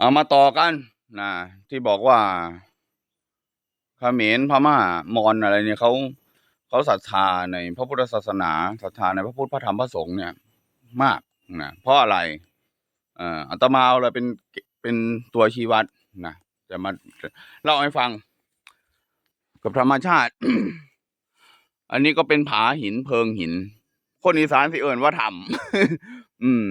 เอามาต่อกันนะที่บอกว่าเขมรพม่ามอญอะไรเนี่ยเขาเขาศรัทธาในพระพุทธศาสนาศรัทธาในพระพุทธพระธรรมพระสงฆ์เนี่ย มากนะเพราะอะไรเอ่ออาตมาเอาอะไรเป็นเป็นตัวชี้วัดนะจะมาเล่าให้ฟัง กับธรรมชาติ อันนี้ก็เป็นผาหินเพิงหิน คนอีสานสิเอิญว่าถ้ำอืม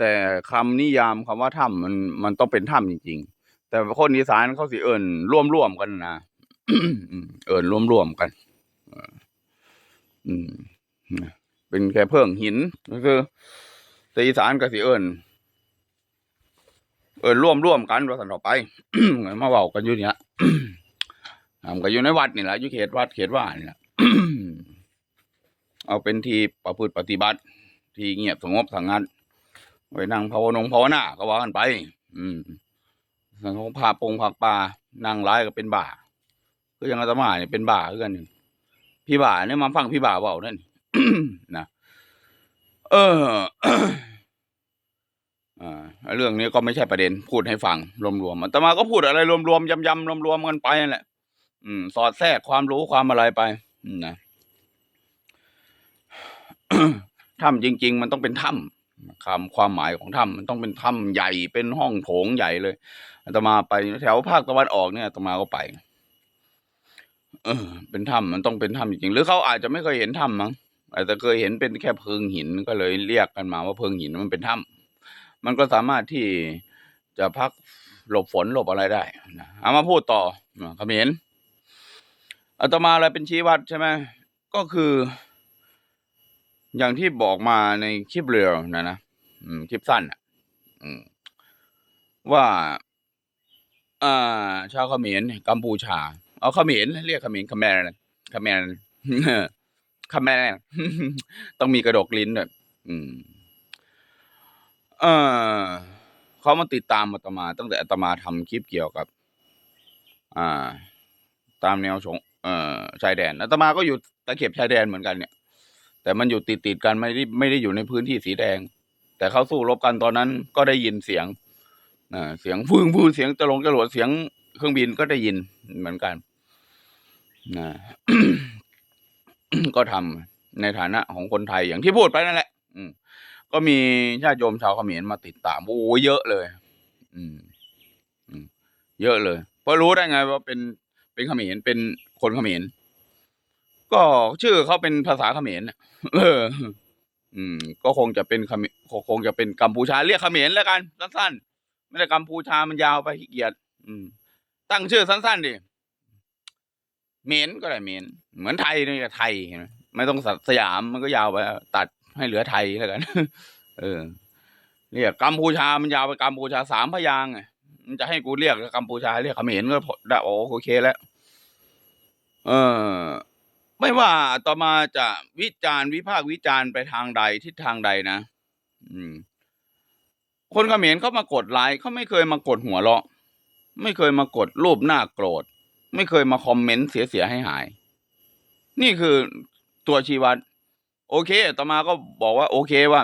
แต่คำนิยามคำว่าถ้ำมันมันต้องเป็นถ้ำจริง ๆ แต่คนอีสานเขาสิเอิญร่วมร่วมๆกันนะเอิญร่วมร่วมๆกันอืมเป็นแค่เพิงหินก็คือแต่อีสานก็สิเอิญเอิญร่วมร่วมๆกันว่าสันต่อไปมาเว้ากันอยู่เนี่ยทำกันอยู่ในวัดนี่แหละอยู่เขตวัดเขตว่านี่แหละเอาเป็นที่ประพฤติปฏิบัติ ที่เงียบสงบสงัด ไว้นั่งภาวนงภาวนาก็ว่ากันไป อืมสังของพาปงผักปลานั่งร้ายก็เป็นบ่าก็ยังอาตมาเนี่ยเป็นบ่าคือกันนี่พี่บ่าเนี่ยมาฟังพี่บ่าเบานั่นนะเอออ่าเรื่องนี้ก็ไม่ใช่ประเด็นพูดให้ฟัง รวมๆอาตมาก็พูดอะไร รวมๆยำๆรวมๆกันไปนั่นแหละอืม สอดแทรกความรู้ความอะไรไปนะถ้ำจริง ๆ มันต้องเป็นถ้ำ คำความหมายของถ้ำมันต้องเป็นถ้ำใหญ่เป็นห้องโถงใหญ่เลยอาตมาไปแถวภาคตะวันออกเนี่ยอาตมาก็ไป เออ เป็นถ้ำมันต้องเป็นถ้ำจริงๆหรือเขาอาจจะไม่เคยเห็นถ้ำมั้งอาจจะเคยเห็นเป็นแค่เพิงหินก็เลยเรียกกันมาว่าเพิงหินมันเป็นถ้ำมันก็สามารถที่จะพักหลบฝนหลบอะไรได้นะเอามาพูดต่อเขมรอาตมาอะไรเป็นชี้วัดใช่ไหมก็คือ อย่างที่บอกมาในคลิปเรียวนะนะคลิปสั้นอะว่า อ่า ชาวเขมรเนี่ยกัมพูชา เอาเขมรเรียกเขมรเขมรเขมรเขมรต้องมีกระดกลิ้นด้วยอืม เออเขามาติดตามอาตมา ตั้งแต่อาตมาทำคลิปเกี่ยวกับ อ่า ตามแนวชงเอ่อชายแดนอาตมาก็อยู่ตะเข็บชายแดนเหมือนกันเนี่ย แต่มันอยู่ติดติดๆกันไม่ได้ไม่ได้อยู่ในพื้นที่สีแดง แต่เขาสู้รบกันตอนนั้นก็ได้ยินเสียงเสียงฟืงฟืงเสียงจะลงจรวดเสียงเครื่องบินก็ได้ยินเหมือนกันนะก็ทำในฐานะของคนไทยอย่างที่พูดไปนั่นแหละ อืม ก็มีญาติโยมชาวเขมรมาติดตามโอ้เยอะเลย อืมอืมเยอะเลยเพราะรู้ได้ไงว่าเป็นเป็นเขมรเป็นคนเขมร ก็ชื่อเขาเป็นภาษาเขมรน่ะเออ อืม ก็คงจะเป็นเขมรคงจะเป็นกัมพูชาเรียกเขมรแล้วกันสั้นๆไม่ได้กัมพูชามันยาวไปขี้เกียจอืม ตั้งชื่อสั้นๆดิเหมนก็ได้เหมนเหมือนไทยนี่ก็ไทยเห็นไหมไม่ต้องสัตสยามมันก็ยาวไปตัดให้เหลือไทยแล้วกัน เออเรียกกัมพูชามันยาวไปกัมพูชาสามพยางไงมันจะให้กูเรียกกัมพูชาเรียกเขมรก็พอได้โอโอเคแล้ว เออ ไม่ว่าต่อมาจะวิจารณ์วิพากษ์วิจารณ์ไปทางใดทิศทางใดนะ อืม คนเขมรเขามากดไลค์เขาไม่เคยมากดหัวเราะ ไม่เคยมากดรูปหน้าโกรธ ไม่เคยมาคอมเมนต์เสียเสียให้หาย นี่คือตัวชีวัดโอเค ต่อมาก็บอกว่า โอเคว่า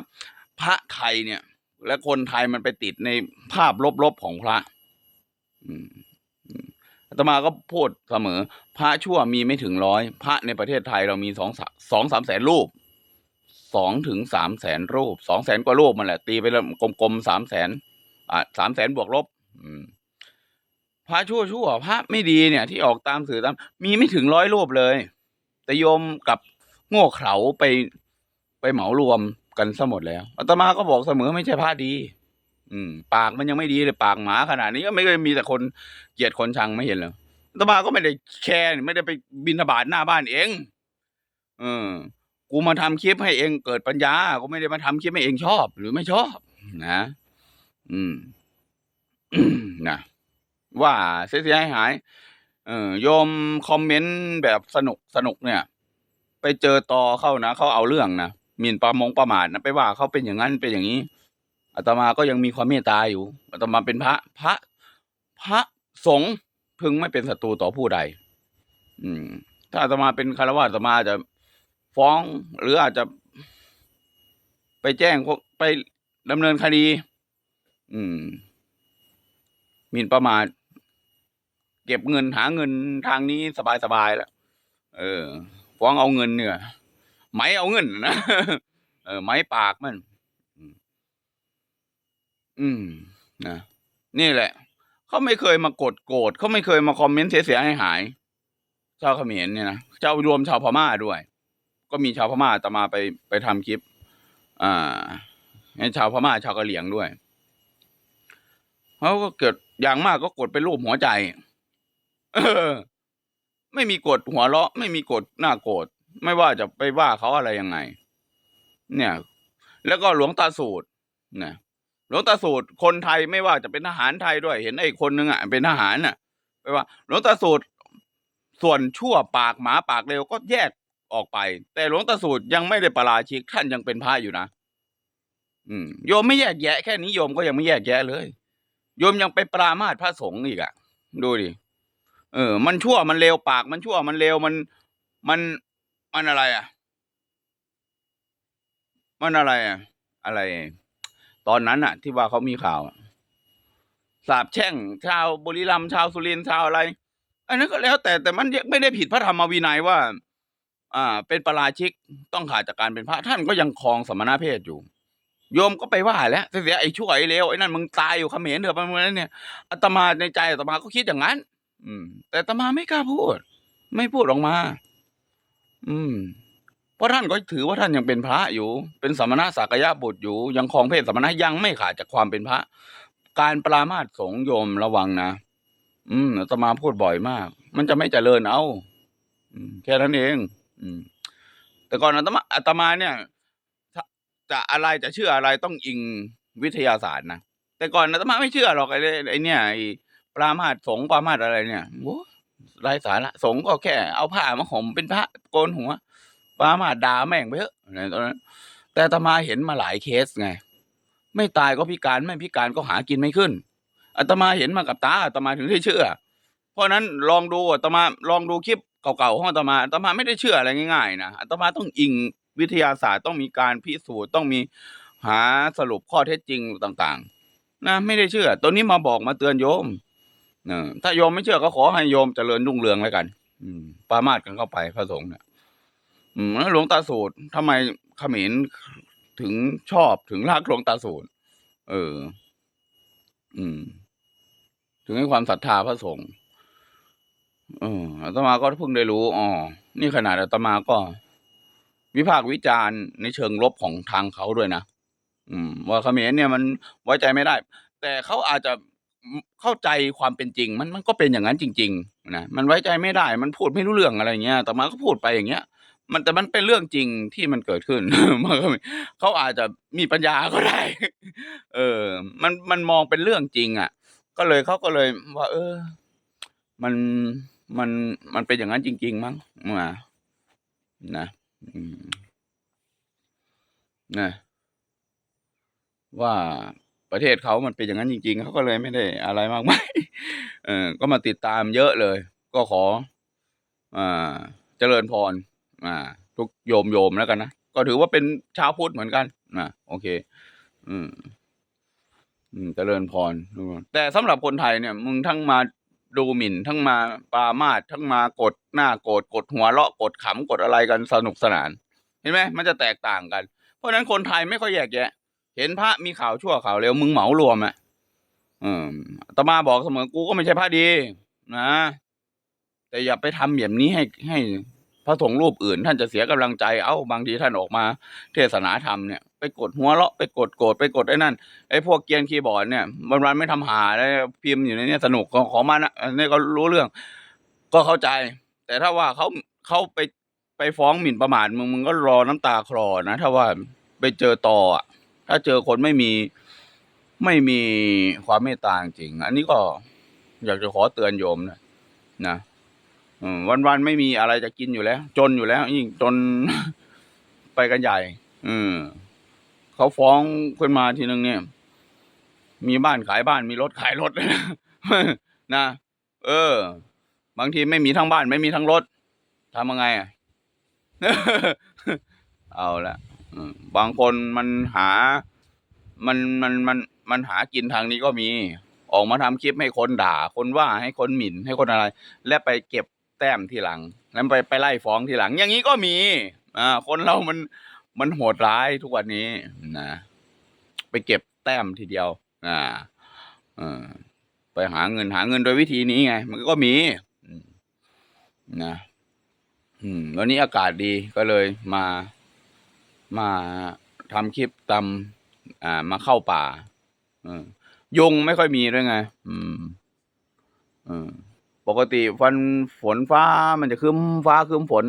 พระไทยเนี่ย และคนไทยมันไปติดในภาพลบๆของพระ อืม ตมาก็พูดเสมอ พระชั่วมีไม่ถึงร้อย พระในประเทศไทยเรามีสองสองสามแสนรูปสองถึงสามแสนรูปสองแสนกว่ารูปมันแหละตีไปแล้วกลมๆสามแสนอ่าสามแสนบวกลบพระชั่วชั่วพระไม่ดีเนี่ย ที่ออกตามสื่อตาม มีไม่ถึงร้อยรูปเลย แต่โยมกับโง่เขลาไปไปเหมารวมกันซะหมดแล้วอาตมาก็บอกเสมอไม่ใช่พระดี อืม ปากมันยังไม่ดีเลยปากหมาขนาดนี้ก็ไม่เคยมีแต่คนเกลียดคนชังไม่เห็นเหรอตมาก็ไม่ได้แคร์ไม่ได้ไปบินทบาทหน้าบ้านเองเออกูมาทำคลิปให้เองเกิดปัญญากูไม่ได้มาทำคลิปให้เองชอบ หรือไม่ชอบ นะ อืมนะว่าเสียหายหาย เออโยมคอมเมนต์แบบสนุกสนุกเนี่ย ไปเจอต่อเข้านะเขาเอาเรื่องนะหมิ่นประมงประมาทนะไปว่าเขาเป็นอย่างนั้นเป็นอย่างนี้ อาตมาก็ยังมีความเมตตาอยู่อาตมาเป็นพระ พระ พระสงฆ์พึงไม่เป็นศัตรูต่อผู้ใด อืม ถ้าอาตมาเป็นคารวะอาตมาอาจจะฟ้องหรืออาจจะ ไปแจ้งพวกไปดำเนินคดี อืมหมิ่นประมาทเก็บเงินหาเงินทางนี้สบายๆแล้ว เออ ฟ้องเอาเงินเนี่ย ไหมเอาเงินนะ เออ ไหมปากมัน อืมนะนี่แหละ เขาไม่เคยมากดโกรธเขาไม่เคยมาคอมเมนต์เสียหายหายๆชาวเขมรเนี่ยนะชาวรวมชาวพม่าด้วย ก็มีชาวพม่าจะมาไปไปทำคลิป อ่าให้ชาวพม่าชาวกะเหรี่ยงด้วยเขาก็เกิดอย่างมากก็กดเป็นรูปหัวใจเออไม่มีกดหัวเราะ ไม่มีกดหน้าโกรธไม่ว่าจะไปว่าเขาอะไรยังไง เนี่ย แล้วก็หลวงตาสูตรนะ หลวงตาสูตรคนไทยไม่ว่าจะเป็นทหารไทยด้วย เห็นไอ้คนนึงอะเป็นทหารน่ะไปว่าหลวงตาสูตรส่วนชั่วปากหมาปากเร็วก็แยกออกไป แต่หลวงตาสูตรยังไม่ได้ประราชิกท่านยังเป็นพระอยู่นะอืมโยมไม่แยกแยะแค่นี้โยมก็ยังไม่แยกแยะเลย โยมยังไปปรามาสพระสงฆ์อีกอะ ดูดิเออ มันชั่วมันเลวปาก มันชั่วมันเลวมันมันมันอะไรอะ มันอะไรอะ อะไร ตอนนั้นอะที่ว่าเขามีข่าวสาบแช่ง ชาวบุรีรัมย์ชาวสุรินทร์ชาวอะไร อันนั้นก็แล้วแต่แต่มันไม่ได้ผิดพระธรรมวินัยว่า อ่า เป็นประราชิกต้องขาดจากการเป็นพระท่านก็ยังครองสมณเพศอยู่ โยมก็ไปว่าแล้วเสียไอ้ชั่วไอ้เลวไอ้นั่นมึงตายอยู่เขมรเถอะประมาณนั้นเนี่ยอาตมาในใจอาตมาก็คิดอย่างนั้น อืม แต่อาตมาไม่กล้าพูด ไม่พูดออกมา อืม เพราะท่านก็ถือว่าท่านยังเป็นพระอยู่ เป็นสมณะสักยะบุตรอยู่ ยังครองเพศสมณะยังไม่ขาดจากความเป็นพระ การปรามาสสงโยมระวังนะ อืมอาตมาพูดบ่อยมาก มันจะไม่เจริญเอาแค่นั้นเอง อืม แต่ก่อนอาตมาอาตมาเนี่ยจะอะไรจะเชื่ออะไรต้องอิงวิทยาศาสตร์นะแต่ก่อนอาตมาไม่เชื่อหรอกไอ้ไอ้เนี่ยไอ้ปรามาสสงปรามาสอะไรเนี่ยโอ้ไร้สาระสงก็แค่ เอาผ้ามาห่มเป็นพระโกนหัว ปามาด่าแม่งไปเถอะตอนนั้น แต่ตมาเห็นมาหลายเคสไง ไม่ตายก็พิการไม่พิการก็หากินไม่ขึ้นอาตมาเห็นมากับตาอาตมาถึงได้เชื่อ เพราะนั้นลองดูอาตมาลองดูคลิปเก่าๆของอาตมาอาตมาไม่ได้เชื่ออะไรง่ายๆนะอาตมาต้องอิงวิทยาศาสตร์ต้องมีการพิสูจน์ต้องมีหาสรุปข้อเท็จจริงต่างๆ นะไม่ได้เชื่อ ตัวนี้มาบอกมาเตือนโยมเออถ้าโยมไม่เชื่อก็ขอให้โยมเจริญรุ่งเรืองแล้วกัน อืมปามาสกันเข้าไปพระสงฆ์เนี่ย อืมแล้วหลวงตาสูตรทำไมเขมรถึงชอบถึงรักหลวงตาสูตรเออ อืม ถึงให้ความศรัทธาพระสงฆ์เอออาตมาก็เพิ่งได้รู้อ๋อนี่ขนาดอาตมาก็ วิพากษ์วิจารณ์ในเชิงลบของทางเขาด้วยนะอืม ว่าเขมรเนี่ยมันไว้ใจไม่ได้ แต่เขาอาจจะเข้าใจความเป็นจริง มันมันก็เป็นอย่างนั้นจริง ๆ นะมันไว้ใจไม่ได้ มันพูดไม่รู้เรื่องอะไรเงี้ยแต่มาก็พูดไปอย่างเงี้ย มันแต่มันเป็นเรื่องจริงที่มันเกิดขึ้น มันก็เขาอาจจะมีปัญญาก็ได้ เออ มันมันมองเป็นเรื่องจริง อะ ก็เลยเขาก็เลยว่า เออ มันมันมันเป็นอย่างนั้นจริง ๆ มั้งมานะนะว่าประเทศเขามันเป็นอย่างนั้นจริง ๆ เขาก็เลยไม่ได้อะไรมากมายเออก็มาติดตามเยอะเลย ก็ขอ อ่า เจริญพร อ่า ทุกโยมโยมแล้วกันนะก็ถือว่าเป็นชาวพุทธเหมือนกันนะโอเค อืมอืมเจริญพร แต่สำหรับคนไทยเนี่ย มึงทั้งมาดูหมิ่น ทั้งมาปรามาสทั้งมากดหน้าโกรธกดหัวเราะกดขำกดอะไรกันสนุกสนาน เห็นไหมมันจะแตกต่างกัน เพราะฉะนั้นคนไทยไม่ค่อยแยกแยะ เห็นพระมีข่าวชั่วข่าวเร็วมึงเหมารวมอะอืมตมาบอกเสมอกูก็ไม่ใช่พระดี นะแต่อย่าไปทำแบบนี้ให้ให้ พระสงฆ์รูปอื่น ท่านจะเสียกำลังใจ เอ้าบางทีท่านออกมา เทศนาธรรมเนี่ยไปกดหัวเราะไปกดโกรธไปกดไอ้นั่นไอ้พวกเกียนคีย์บอร์ดเนี่ยวันวันไม่ทำหาแล้วพิมพ์อยู่ในนี้สนุกของของมันนะอันนี้ก็รู้เรื่อง ก็เข้าใจ แต่ถ้าว่าเขาเขาไปไปฟ้องหมิ่นประมาทมึงมึงก็รอน้ำตาคลอนะ ถ้าว่าไปเจอต่อถ้าเจอคนไม่มีไม่มีความเมตตาจริง อันนี้ก็อยากจะขอเตือนโยมนะนะ วันวันๆไม่มีอะไรจะกินอยู่แล้ว จนอยู่แล้วยิ่งจนไปกันใหญ่ อืมเขาฟ้องขึ้นมาทีนึงเนี่ย มีบ้านขายบ้านมีรถขายรถนะเออ บางทีไม่มีทั้งบ้านไม่มีทั้งรถทำยังไงอะเอาละบางคนมันหา มันมันมันมันหากินทางนี้ก็มี ออกมาทำคลิปให้คนด่า คนว่าให้คนหมิ่นให้คนอะไร และไปเก็บ แต้มทีหลัง แล้วไปไปไล่ฟ้องทีหลัง อย่างนี้ก็มี อ่า คนเรามันมันโหดร้ายทุกวันนี้นะไปเก็บแต้มทีเดียว อ่าอไปหาเงินหาเงินโดยวิธีนี้ไง มันก็มีนะอืมวันนี้อากาศดีก็เลยมามาทำคลิปตำอ่า มาเข้าป่ายุงไม่ค่อยมีด้วยไง อืมเออ ปกติวันฝนฟ้ามันจะครึ้มฟ้าครึ้มฝน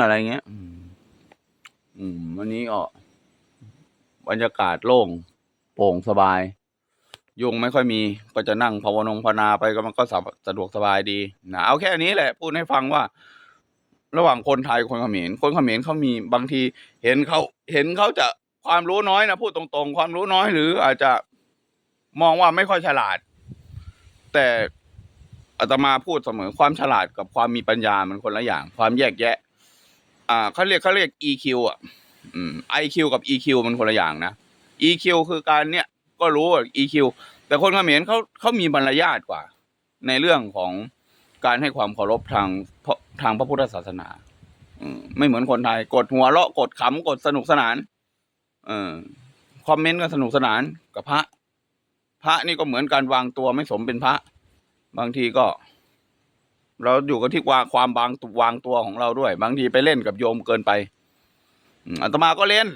อะไรเงี้ยอืมอืมวันนี้ก็บรรยากาศโล่งโปร่งสบาย ยุงไม่ค่อยมี ก็จะนั่งภาวนงภาวนาไปก็มันก็สะสะดวกสบายดีนะเอาแค่นี้แหละพูดให้ฟังว่า ระหว่างคนไทยคนเขมรคนเขมรเขามีบางที เห็นเขาเห็นเขาจะความรู้น้อยนะพูดตรงๆ ความรู้น้อยหรืออาจจะมองว่าไม่ค่อยฉลาด แต่ อาตมาพูดเสมอความฉลาดกับความมีปัญญามันคนละอย่าง ความแยกแยะ อ่าเขาเรียกเขาเรียก EQ อะ อืม IQ กับ EQ มันคนละอย่างนะ EQ คือการเนี่ย ก็รู้ EQ แต่คนเขมรเขาเขามีมารยาทกว่า ในเรื่องของการให้ความเคารพทางทางพระพุทธศาสนาอไม่เหมือนคนไทย กดหัวเราะกดขำกดสนุกสนาน เออคอมเมนต์ก็สนุกสนานกับพระ พระนี่ก็เหมือนการวางตัวไม่สมเป็นพระ บางทีก็ เราอยู่กันที่วางความบางตัววางตัวของเราด้วย บางทีไปเล่นกับโยมเกินไปอืมอาตมาก็เล่น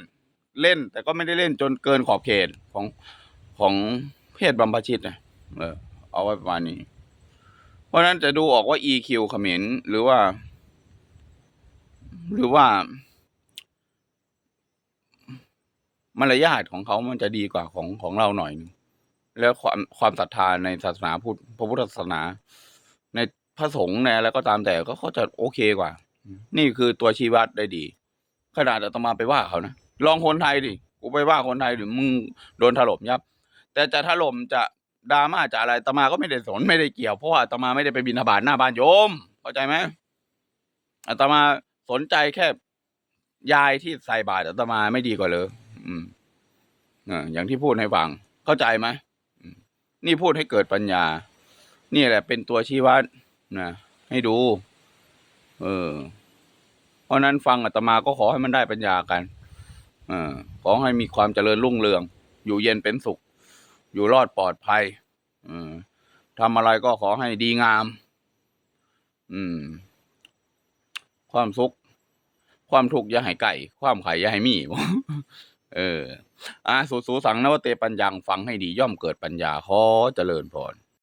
เล่น แต่ก็ไม่ได้เล่นจนเกินขอบเขตของของเพศบัมพชิตนะเออ เอาไว้ประมาณนี้ เพราะนั้นจะดูออกว่า EQ เขมรหรือว่า หรือว่ามารยาทของเขามันจะดีกว่าของของเราหน่อยนึง แล้วความความศรัทธาในศาสนาพุทธพระพุทธศาสนา ในพระสงฆ์ในอะไรก็ตามแต่ก็เขาจะโอเคกว่า นี่คือตัวชี้วัดได้ดี ขนาดอาตมาไปว่าเขานะลองคนไทยดิกูไปว่าคนไทยหรือมึงโดนถล่มยับ แต่จะถล่มจะดราม่าจะอะไรอาตมาก็ไม่ได้สนไม่ได้เกี่ยวเพราะว่าอาตมาไม่ได้ไปบินบาตหน้าบ้านโยมเข้าใจไหมอาตมาสนใจแค่ยายที่ใส่บาตรอาตมาไม่ดีกว่าเลยอืมอ่าอย่างที่พูดให้ฟังเข้าใจไหม นี่พูดให้เกิดปัญญา นี่แหละเป็นตัวชี้วัดนะให้ดู เออ เพราะนั้นฟังอาตมาก็ขอให้มันได้ปัญญากันเออขอให้มีความเจริญรุ่งเรือง อยู่เย็นเป็นสุข อยู่รอดปลอดภัยเออทำอะไรก็ขอให้ดีงาม อืม ความสุข ความทุกข์อย่าให้ไก่ ความไข่อย่าให้มี เอออาสูสูสังนวเตปัญญังฟังให้ดีย่อมเกิดปัญญาขอเจริญพร